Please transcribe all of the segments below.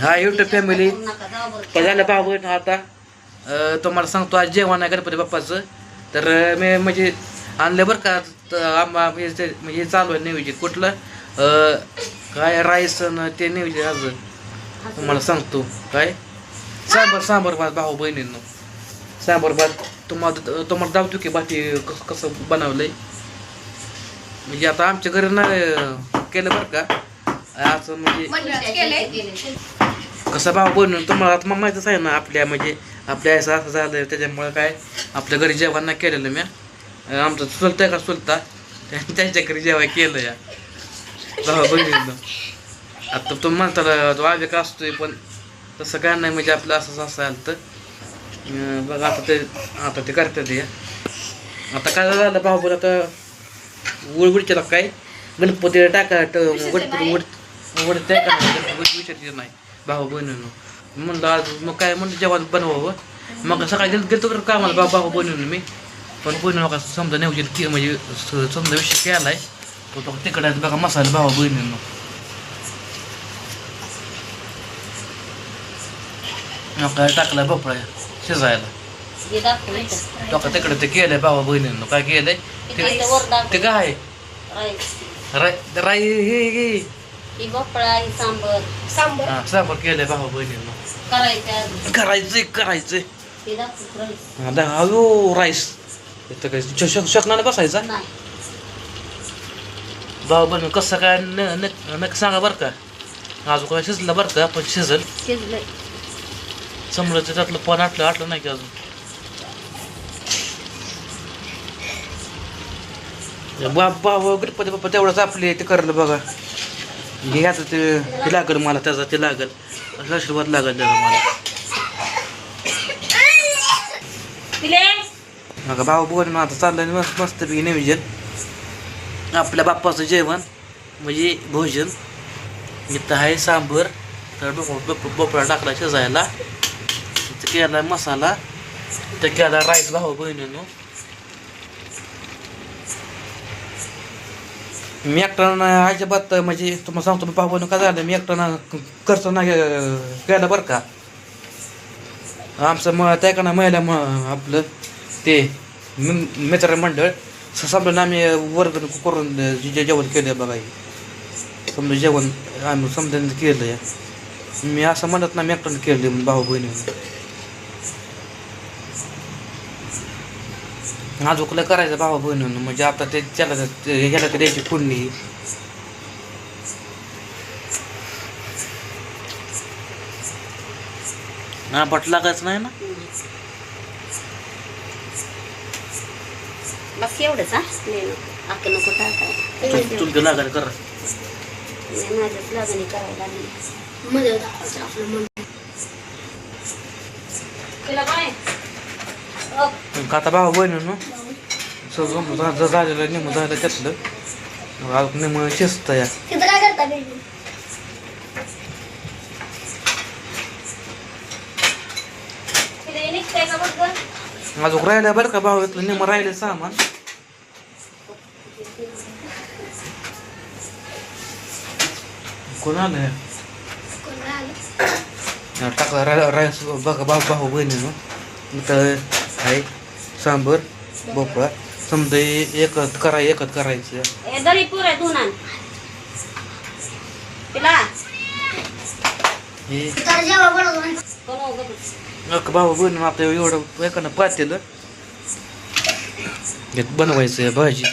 हा YouTube family काय झालं भाऊ बहीण आता? तुम्हाला सांगतो आज जेवण आहे गणपती बाप्पाचं तर मी म्हणजे आणलं बरं का आंबा म्हणजे हे चालू आहे नियोजित कुठलं? काय राईस ते नियोजित आज? तुम्हाला सांगतो काय? सांबर सांबर भात भाऊ बहिणींनो. सांबर भात तुम्हाला तुम्हाला दावतो की बाकी कसं कसं बनवलंय? म्हणजे आता आमच्या घरी नाही अं, केलं बरं का असं म्हणजे कसं भाऊ बनवून तुम्हाला आता मग माहितीच आहे ना आपल्या म्हणजे आपल्या असं असं झालं त्याच्यामुळे काय आपल्या घरी जेवण केलेलं मी. आमचं चुलता का चुलता? त्या- त्यांच्या घरी जेवण केलं या बहिणीनं आता तुम्ही म्हणता तो आवेग असतोय पण तसं काय नाही म्हणजे आपलं असंच असाल तर बघा आता ते आता ते करतात हे. आता काय झालं भाऊ बोल आता उडीच्या काय? गणपती टाका गणपती उड उड त्या का विचारते नाही. भाऊ बहिणीनं म्हणलं आज मग काय म्हणलं जेवण बनवावं मग सकाळी गेलो गेलो तर कामाला? भाऊ भाऊ बहिणीनं मी. पण बहिणी बघा समजा नेवची की म्हणजे समजा विषय केलाय तो तो तिकडे आहे बघा मसाला भाऊ बहिणीनं. काय टाकला भोपळा शिजायला. लोक तिकडे ते केलंय भावा बहिणीनं. काय केलंय? ते ते काय? राय राई हे हे भोपळा सांबर. सांबर? हा साबर केलंय भावा बहिणीनं. करायच्या करायचंय करायचंय. ती दाखवत राहील. हा, दा- अयो राईस. इथं काय श- श- शकणार बसायचा? नाही. भाऊ बहिणी कसं काय न न- नक्की सांगा बरं का. अजून काय शिजलं बरं का पण शिजल. शिजलंय. त्यातलं पण आटलं आटलं नाही की अजून? बाबा गणपती बाप्पा तेवढंच आपले ते करलं बघा. हे आता ते ते लागल मला त्याचा ते लागल. असं आशीर्वाद लागल त्याचा मला. बघा भाऊ बोल आता चाललं मस्त मस्तपैकी नियोजन आपल्या बाप्पाचं जेवण म्हणजे भोजन. इथं आहे सांबर तर भोपळा टाकला शिजायला. केला मसाला. इथं केला राईस भाऊ बहिणीनं. मी एकटा अजिबात म्हणजे तुम्हाला सांगतो मी पाहून का झालं. मी एकटाना खर्च नाही केला बरं का? आमचं मग त्या महिला मग आपलं ते मित्र मंडळ स- समजा आम्ही वर्ग करून जे जेवण केलं बघा समजा जेवण आम्ही समजा केलं मी असं म्हणत ना मी एकट्यानं केलं भाऊ बहिणी अजून करायचं भाऊ बहिणीनं? म्हणजे आता ते त्याला ह्याला ते द्यायची फोडणी ना बट लागायचं नाही ना? बस एवढंच हा? नको. तुमचं करा. लागणी करायला मध्ये आपलं मन काय? आता भाऊ बहिणीनं सगळं झा- झालेलं निम झालं त्यातलं अजून निम शिस्त या तिथं काय करता गं? अजून राहिलं बरं का भाऊ इथलं निम राहिले सामान कोण आलं कोण राहिलं टाकला रा- राईस बघा भाऊ भाऊ बहिणीनं इथं आहे. सांबर भोपळा. समजा एकच कराय एकच करायचं. दरी तिला हे बस. एक भाऊ बहिणी आता एवढं एकानं पातेलं. बनवायचं आहे भाजी.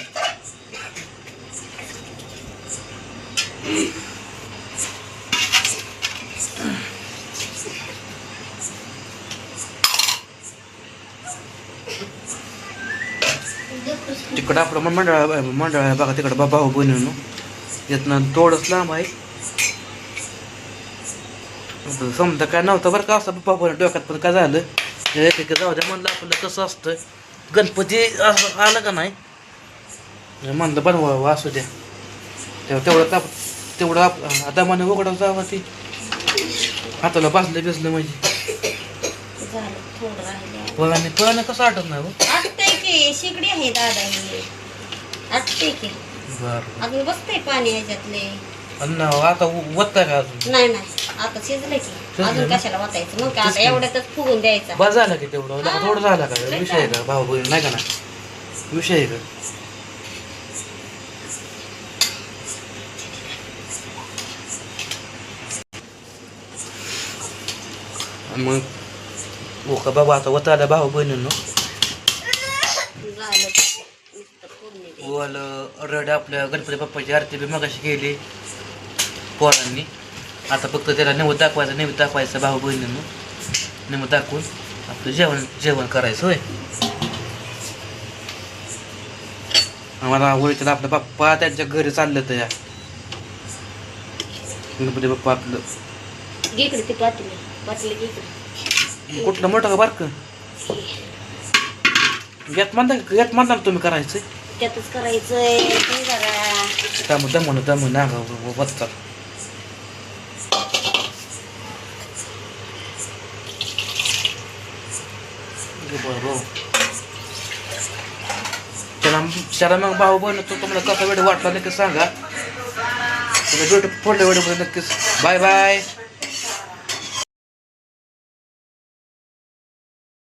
तिकडं आपलं मंडळ मंडळ आहे बघा तिकडं बा भाऊ बहिणीनं. यातनं थोडंच लांब आहे. समजा काय नव्हतं बरं का असं बाबा डोक्यात पण काय झालं? जाऊ द्या म्हणलं आपलं कसं असतं. गणपती असं आलं का नाही? म्हणलं बनवावं असू द्या. तेव्हा तेवढं ताप तेवढं आप आता म्हणे उघडं जावं ती. हाताला बसलं बिसलं म्हणजे. पळाने कसं आठवत नाही शिगडी आहे दादा ही आटते की. बरं. अजून बसतंय पाणी ह्याच्यातले. आता वत्ता का अजून? नाही नाही. आता शिजलं की. अजून कशाला वाटायचं मग आता एवढ्यातच फुगून द्यायचा. बस झालं की तेवढं. लका थोडं झालं का? विषय आहे का? भाऊ बहीण नाही का ना विषय आहे का? मग हो का? बाबा आता वताला भाऊ बहिणींनो झालं नुसतं फोडणी द्यायची. वल रड आपल्या गणपती बाप्पाची आरती बी मगाशी केली. पोरांनी. आता फक्त त्याला नैवेद्य दाखवायचं नैवेद्य दाखवायचं भाऊ बहिणींनो. नैवेद्य दाखवून आपलं जेवण जेवण करायचं होय. आम्हाला ओळखीला आपला बाप्पा त्यांच्या घरी चाललं तर या. गणपती बाप्पा आपलं. कुठलं मोठं का बारक? यात म्हणता यात म्हणता ना तुम्ही करायचं त्यातच करायचंय ते जरा दम दमून दमून ना बसतात चला चला मग भाऊ बहिण तो तुम्हाला कसा वेळ वाटला नक्की सांगा. तुम्ही भेटू पुढल्या वेळेमध्ये नक्कीच बाय बाय